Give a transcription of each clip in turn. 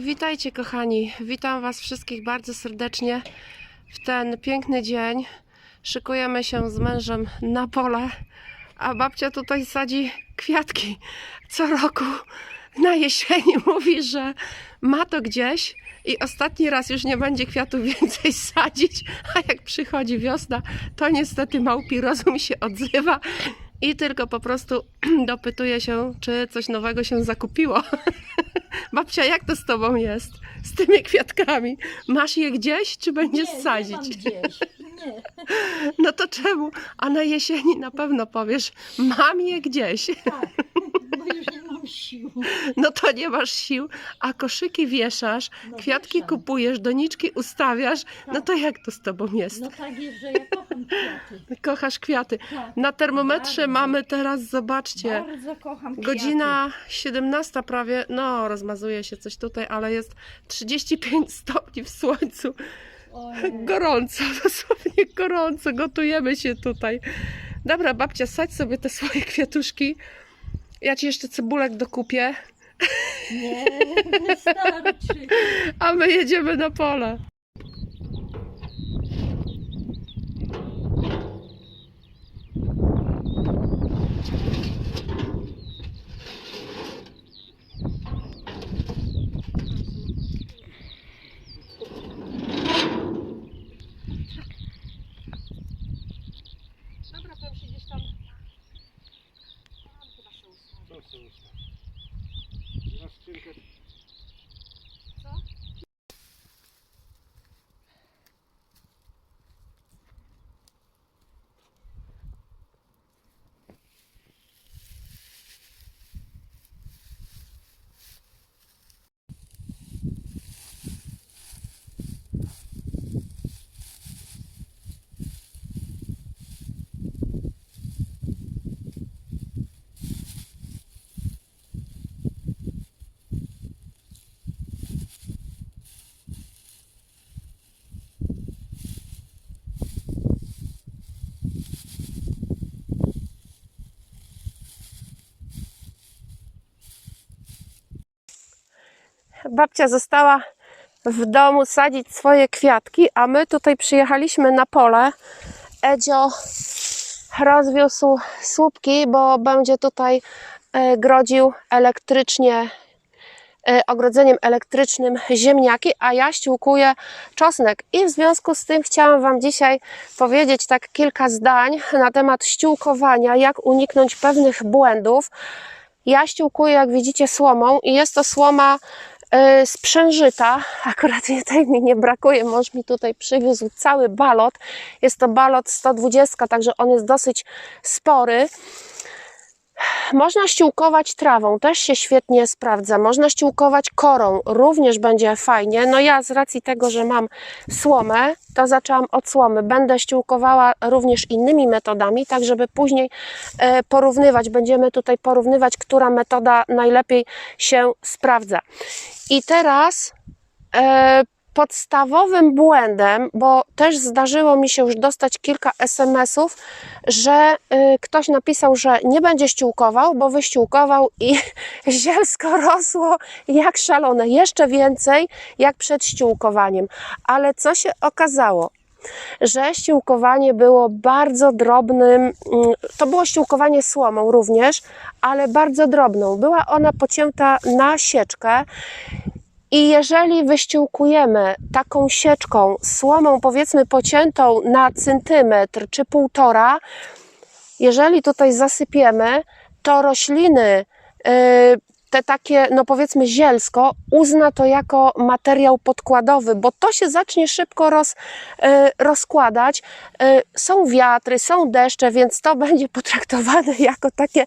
Witajcie kochani, witam Was wszystkich bardzo serdecznie w ten piękny dzień. Szykujemy się z mężem na pole, a babcia tutaj sadzi kwiatki. Co roku na jesieni mówi, że ma to gdzieś i ostatni raz już nie będzie kwiatów więcej sadzić, a jak przychodzi wiosna, to niestety małpi rozum się odzywa i tylko po prostu dopytuje się, czy coś nowego się zakupiło. Babcia, jak to z tobą jest? Z tymi kwiatkami? Masz je gdzieś, czy będziesz nie, sadzić? Nie mam gdzieś. Nie, No to czemu? A na jesieni na pewno powiesz, mam je gdzieś. tak, bo już nie mam sił. No to nie masz sił, a koszyki wieszasz, No kwiatki wieszam. kupujesz, doniczki ustawiasz. No Tak. to jak to z tobą jest? No tak jest, że ja kocham kwiaty. Kochasz kwiaty. Tak, Na termometrze Bardzo. mamy teraz, zobaczcie, bardzo kocham kwiaty. Godzina 17 prawie, no rozmazuje się coś tutaj, ale jest 35 stopni w słońcu. Ojej. Gorąco, dosłownie gorąco, gotujemy się tutaj. Dobra, babcia, sadź sobie te swoje kwiatuszki. Ja ci jeszcze cebulek dokupię, Nie, wystarczy. a my jedziemy na pole. Babcia została w domu sadzić swoje kwiatki, a my tutaj przyjechaliśmy na pole. Edzio rozwiózł słupki, bo będzie tutaj e, grodził elektrycznie, e, ogrodzeniem elektrycznym ziemniaki, a ja ściółkuję czosnek. I w związku z tym chciałam Wam dzisiaj powiedzieć tak kilka zdań na temat ściółkowania, jak uniknąć pewnych błędów. Ja ściółkuję, jak widzicie, słomą i jest to słoma sprzężyta. Akurat tej mi nie brakuje. Mąż mi tutaj przywiózł cały balot. Jest to balot 120, także on jest dosyć spory. Można ściółkować trawą, też się świetnie sprawdza. Można ściółkować korą, również będzie fajnie. No ja z racji tego, że mam słomę, to zaczęłam od słomy. Będę ściółkowała również innymi metodami, tak żeby później e, porównywać. Będziemy tutaj porównywać, która metoda najlepiej się sprawdza. I teraz e, podstawowym błędem, bo też zdarzyło mi się już dostać kilka SMS-ów, że y, ktoś napisał, że nie będzie ściółkował, bo wyściółkował i zielsko rosło jak szalone, jeszcze więcej jak przed ściółkowaniem. Ale co się okazało? Że ściółkowanie było bardzo drobnym, mm, to było ściółkowanie słomą również, ale bardzo drobną. Była ona pocięta na sieczkę i jeżeli wyściółkujemy taką sieczką, słomą powiedzmy pociętą na centymetr czy półtora, jeżeli tutaj zasypiemy, to rośliny, yy, te takie, no powiedzmy zielsko, uzna to jako materiał podkładowy, bo to się zacznie szybko roz, yy, rozkładać. Yy, Są wiatry, są deszcze, więc to będzie potraktowane jako takie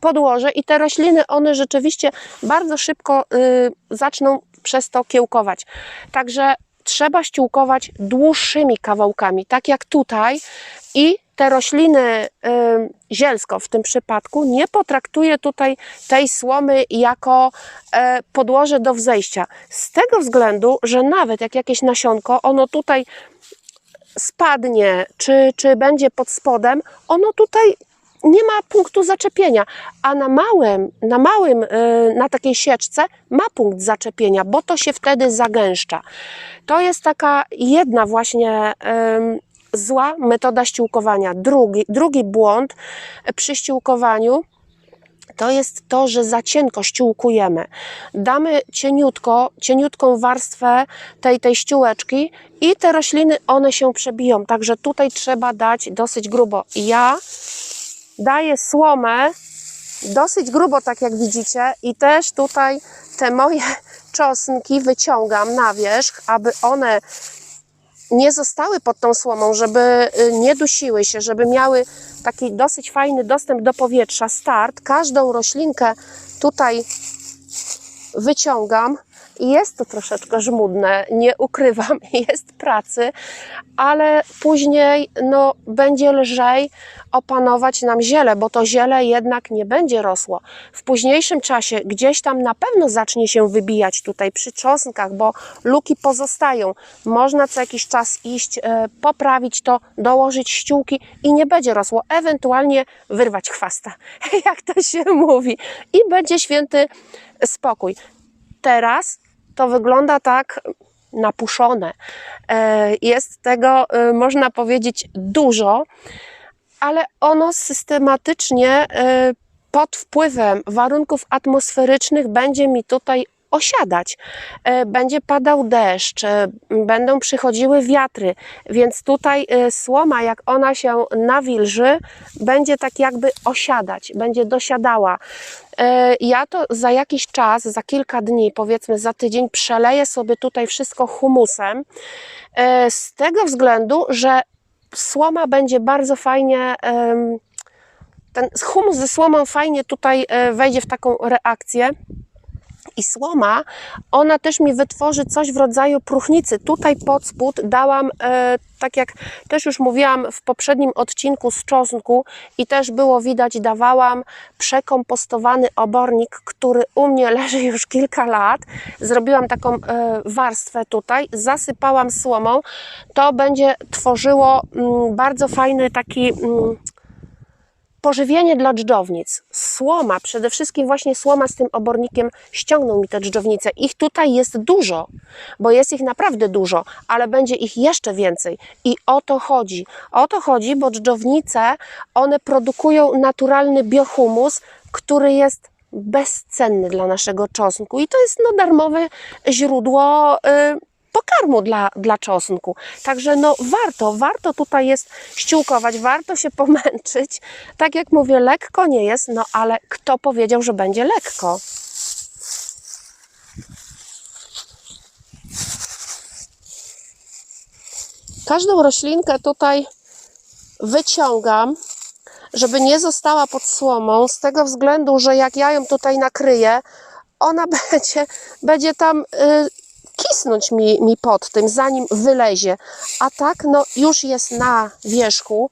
podłoże i te rośliny, one rzeczywiście bardzo szybko y, zaczną przez to kiełkować. Także trzeba ściółkować dłuższymi kawałkami, tak jak tutaj i te rośliny y, zielsko w tym przypadku nie potraktuje tutaj tej słomy jako e, podłoże do wzejścia. Z tego względu, że nawet jak jakieś nasionko, ono tutaj spadnie, czy, czy będzie pod spodem, ono tutaj nie ma punktu zaczepienia, a na małym, na małym, y, na takiej sieczce ma punkt zaczepienia, bo to się wtedy zagęszcza. To jest taka jedna właśnie zła metoda ściółkowania. Drugi, drugi błąd przy ściółkowaniu to jest to, że za cienko ściółkujemy. Damy cieniutko, cieniutką warstwę tej, tej ściółeczki i te rośliny, one się przebiją. Także tutaj trzeba dać dosyć grubo. Ja daję słomę dosyć grubo, tak jak widzicie i też tutaj te moje czosnki wyciągam na wierzch, aby one nie zostały pod tą słomą, żeby y, nie dusiły się, żeby miały taki dosyć fajny dostęp do powietrza, start. Każdą roślinkę tutaj wyciągam. I Jest to troszeczkę żmudne, nie ukrywam, jest pracy, ale później no, będzie lżej opanować nam ziele, bo to ziele jednak nie będzie rosło. W późniejszym czasie gdzieś tam na pewno zacznie się wybijać tutaj przy czosnkach, bo luki pozostają. Można co jakiś czas iść, e, poprawić to, dołożyć ściółki i nie będzie rosło. Ewentualnie wyrwać chwasta, jak to się mówi. I będzie święty spokój. Teraz to wygląda tak napuszone. E, Jest tego, e, można powiedzieć, dużo, ale ono systematycznie e, pod wpływem warunków atmosferycznych będzie mi tutaj osiadać. E, Będzie padał deszcz, e, będą przychodziły wiatry, więc tutaj e, słoma, jak ona się nawilży, będzie tak jakby osiadać, będzie dosiadała. Ja to za jakiś czas, za kilka dni, powiedzmy za tydzień, przeleję sobie tutaj wszystko humusem. Z tego względu, że słoma będzie bardzo fajnie. Ten humus ze słomą fajnie tutaj wejdzie w taką reakcję. I słoma, ona też mi wytworzy coś w rodzaju próchnicy. Tutaj pod spód dałam, e, tak jak też już mówiłam w poprzednim odcinku z czosnku i też było widać, dawałam przekompostowany obornik, który u mnie leży już kilka lat. Zrobiłam taką e, warstwę tutaj, zasypałam słomą. To będzie tworzyło mm, bardzo fajny taki. Mm, pożywienie dla dżdżownic. Słoma, przede wszystkim właśnie słoma z tym obornikiem ściągną mi te dżdżownice. Ich tutaj jest dużo, bo jest ich naprawdę dużo, ale będzie ich jeszcze więcej. I o to chodzi. O to chodzi, bo dżdżownice, one produkują naturalny biohumus, który jest bezcenny dla naszego czosnku i to jest no, darmowe źródło y, pokarmu dla, dla czosnku. Także no warto, warto tutaj jest ściółkować, warto się pomęczyć. Tak jak mówię, lekko nie jest, no ale kto powiedział, że będzie lekko? Każdą roślinkę tutaj wyciągam, żeby nie została pod słomą, z tego względu, że jak ja ją tutaj nakryję, ona będzie, będzie tam kisnąć mi, mi pod tym, zanim wylezie. A tak, no już jest na wierzchu,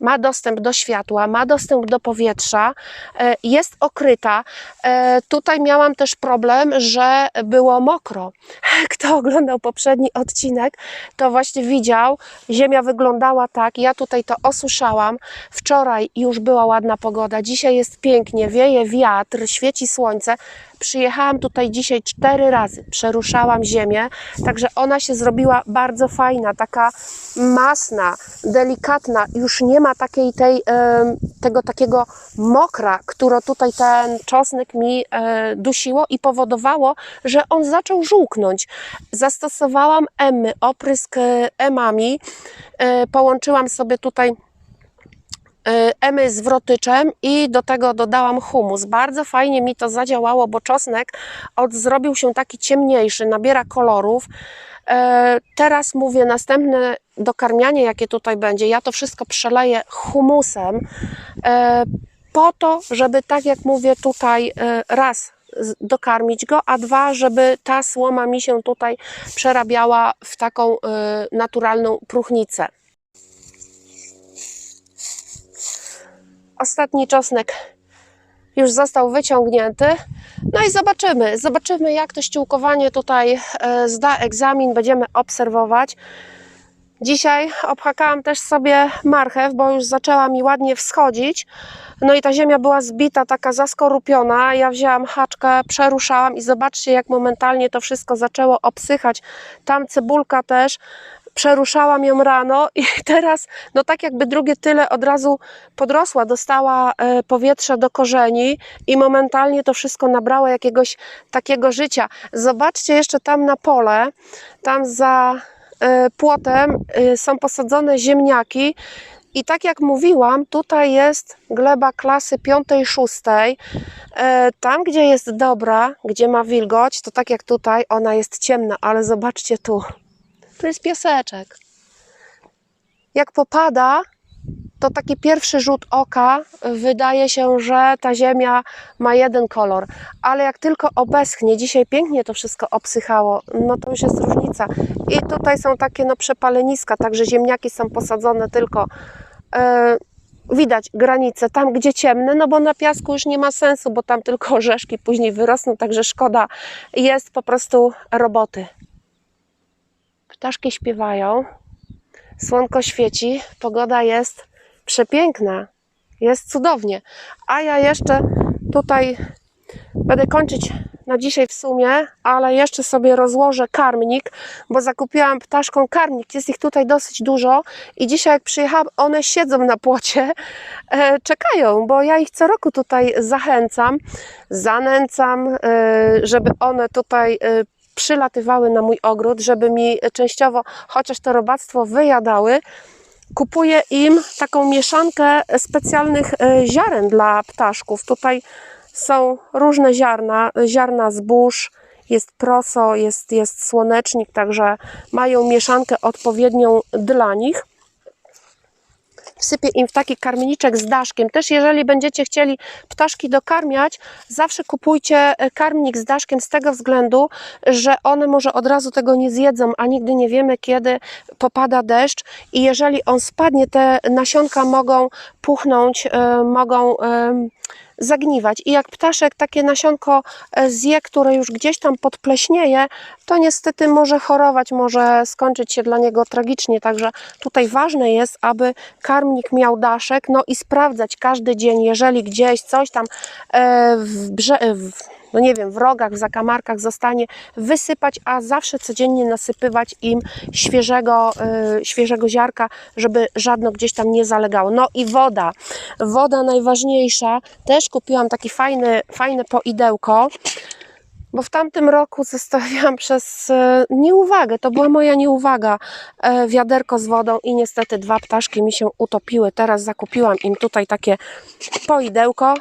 ma dostęp do światła, ma dostęp do powietrza, e, jest okryta. E, Tutaj miałam też problem, że było mokro. Kto oglądał poprzedni odcinek, to właśnie widział, ziemia wyglądała tak. Ja tutaj to osuszałam. Wczoraj już była ładna pogoda, dzisiaj jest pięknie, wieje wiatr, świeci słońce. Przyjechałam tutaj dzisiaj cztery razy, przeruszałam ziemię, także ona się zrobiła bardzo fajna, taka masna, delikatna. Już nie ma takiej tej, tego takiego mokra, które tutaj ten czosnek mi e, dusiło i powodowało, że on zaczął żółknąć. Zastosowałam emy, oprysk e, emami, e, połączyłam sobie tutaj emy z wrotyczem i do tego dodałam humus. Bardzo fajnie mi to zadziałało, bo czosnek od, zrobił się taki ciemniejszy, nabiera kolorów. E, Teraz mówię, następne dokarmianie, jakie tutaj będzie, ja to wszystko przeleję humusem e, po to, żeby tak jak mówię tutaj raz dokarmić go, a dwa, żeby ta słoma mi się tutaj przerabiała w taką naturalną próchnicę. Ostatni czosnek już został wyciągnięty. No i zobaczymy, zobaczymy jak to ściółkowanie tutaj e, zda egzamin, będziemy obserwować. Dzisiaj obhakałam też sobie marchew, bo już zaczęła mi ładnie wschodzić. No i ta ziemia była zbita, taka zaskorupiona. Ja wzięłam haczkę, przeruszałam i zobaczcie, jak momentalnie to wszystko zaczęło obsychać. Tam cebulka też. Przeruszałam ją rano i teraz, no tak jakby drugie tyle od razu podrosła, dostała e, powietrze do korzeni i momentalnie to wszystko nabrało jakiegoś takiego życia. Zobaczcie jeszcze tam na pole, tam za e, płotem e, są posadzone ziemniaki. I tak jak mówiłam, tutaj jest gleba klasy 5-6. E, Tam, gdzie jest dobra, gdzie ma wilgoć, to tak jak tutaj, ona jest ciemna, ale zobaczcie tu. Tu jest piaseczek. Jak popada, to taki pierwszy rzut oka wydaje się, że ta ziemia ma jeden kolor, ale jak tylko obeschnie, dzisiaj pięknie to wszystko obsychało, no to już jest różnica. I tutaj są takie no przepaleniska, także ziemniaki są posadzone tylko e, widać granice tam, gdzie ciemne, no bo na piasku już nie ma sensu, bo tam tylko orzeszki później wyrosną, także szkoda jest po prostu roboty. Ptaszki śpiewają, słonko świeci, pogoda jest przepiękna, jest cudownie. A ja jeszcze tutaj będę kończyć na dzisiaj w sumie, ale jeszcze sobie rozłożę karmnik, bo zakupiłam ptaszkom karmnik. Jest ich tutaj dosyć dużo i dzisiaj jak przyjechałam, one siedzą na płocie, e, czekają, bo ja ich co roku tutaj zachęcam, zanęcam, e, żeby one tutaj e, przylatywały na mój ogród, żeby mi częściowo chociaż to robactwo wyjadały. Kupuję im taką mieszankę specjalnych e, ziaren dla ptaszków. Tutaj są różne ziarna, ziarna zbóż, jest proso, jest, jest słonecznik, także mają mieszankę odpowiednią dla nich. Wsypię im w taki karmniczek z daszkiem. Też jeżeli będziecie chcieli ptaszki dokarmiać, zawsze kupujcie e, karmnik z daszkiem z tego względu, że one może od razu tego nie zjedzą, a nigdy nie wiemy kiedy popada deszcz i jeżeli on spadnie, te nasionka mogą puchnąć, e, mogą zagniwać. I jak ptaszek takie nasionko e, zje, które już gdzieś tam podpleśnieje, to niestety może chorować, może skończyć się dla niego tragicznie. Także tutaj ważne jest, aby karmnik miał daszek, no i sprawdzać każdy dzień, jeżeli gdzieś coś tam e, w, brze- w no nie wiem, w rogach, w zakamarkach zostanie, wysypać, a zawsze codziennie nasypywać im świeżego, y, świeżego ziarka, żeby żadno gdzieś tam nie zalegało. No i woda. Woda najważniejsza. Też kupiłam taki fajny, fajne poidełko. Bo w tamtym roku zostawiłam przez e, nieuwagę, to była moja nieuwaga, e, wiaderko z wodą i niestety dwa ptaszki mi się utopiły. Teraz zakupiłam im tutaj takie poidełko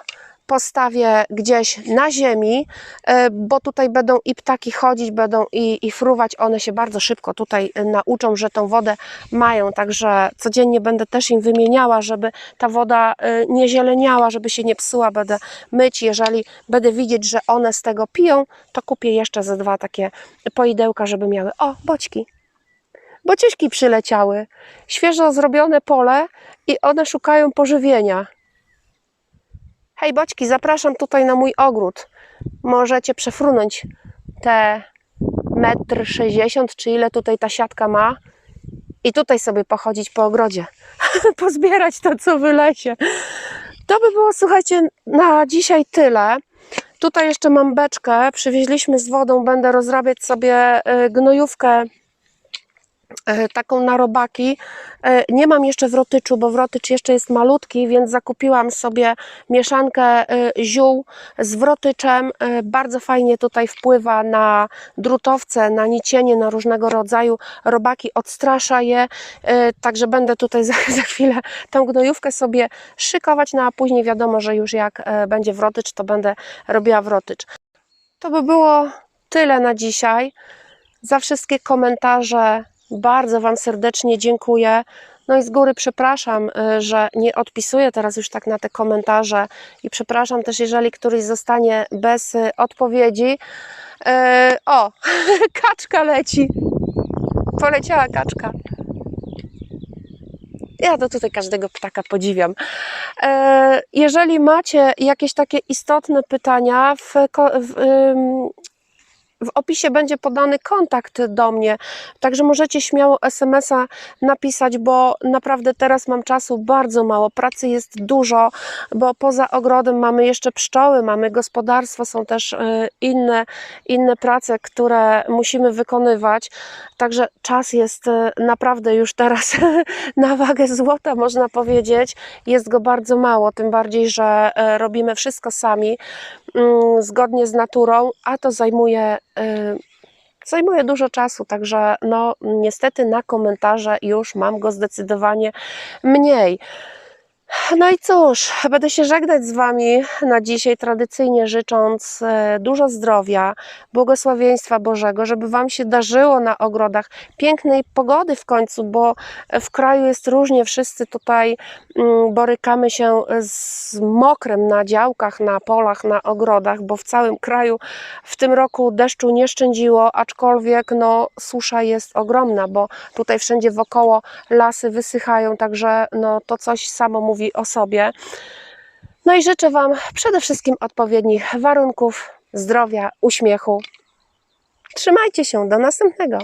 postawię gdzieś na ziemi, e, bo tutaj będą i ptaki chodzić, będą i, i fruwać. One się bardzo szybko tutaj e, nauczą, że tą wodę mają, także codziennie będę też im wymieniała, żeby ta woda e, nie zieleniała, żeby się nie psuła. Będę myć, jeżeli będę widzieć, że one z tego piją, to kupię jeszcze ze dwa takie poidełka, żeby miały. O, boćki. Bociuśki przyleciały. Świeżo zrobione pole i one szukają pożywienia. Hej boćki, zapraszam tutaj na mój ogród. Możecie przefrunąć te metr sześćdziesiąt, czy ile tutaj ta siatka ma. I tutaj sobie pochodzić po ogrodzie. Pozbierać to, co wylesie. To by było, słuchajcie, na dzisiaj tyle. Tutaj jeszcze mam beczkę. Przywieźliśmy z wodą. Będę rozrabiać sobie y, gnojówkę taką na robaki. E, Nie mam jeszcze wrotyczu, bo wrotycz jeszcze jest malutki, więc zakupiłam sobie mieszankę e, ziół z wrotyczem. E, Bardzo fajnie tutaj wpływa na drutowce, na nicienie, na różnego rodzaju robaki, odstrasza je. E, Także będę tutaj za, za chwilę tą gnojówkę sobie szykować, no a później wiadomo, że już jak e, będzie wrotycz, to będę robiła wrotycz. To by było tyle na dzisiaj. Za wszystkie komentarze bardzo Wam serdecznie dziękuję. No i z góry przepraszam, y, że nie odpisuję teraz już tak na te komentarze i przepraszam też, jeżeli któryś zostanie bez y, odpowiedzi. E, O, kaczka leci. Poleciała kaczka. Ja to tutaj każdego ptaka podziwiam. Jeżeli macie jakieś takie istotne pytania w, w, w opisie będzie podany kontakt do mnie, także możecie śmiało SMS-a napisać, bo naprawdę teraz mam czasu bardzo mało, pracy jest dużo, bo poza ogrodem mamy jeszcze pszczoły, mamy gospodarstwo, są też e, inne, inne prace, które musimy wykonywać, także czas jest e, naprawdę już teraz na wagę złota, można powiedzieć. Jest go bardzo mało, tym bardziej, że e, robimy wszystko sami, zgodnie z naturą, a to zajmuje, e, zajmuje dużo czasu, także no niestety na komentarze już mam go zdecydowanie mniej. No i cóż, będę się żegnać z Wami na dzisiaj, tradycyjnie życząc e, dużo zdrowia, błogosławieństwa Bożego, żeby Wam się darzyło na ogrodach, pięknej pogody w końcu, bo w kraju jest różnie, wszyscy tutaj mm, borykamy się z mokrem na działkach, na polach, na ogrodach, bo w całym kraju w tym roku deszczu nie szczędziło, aczkolwiek no, susza jest ogromna, bo tutaj wszędzie wokoło lasy wysychają, także no, to coś samo mówi o sobie. No i życzę Wam przede wszystkim odpowiednich warunków, zdrowia, uśmiechu. Trzymajcie się, do następnego.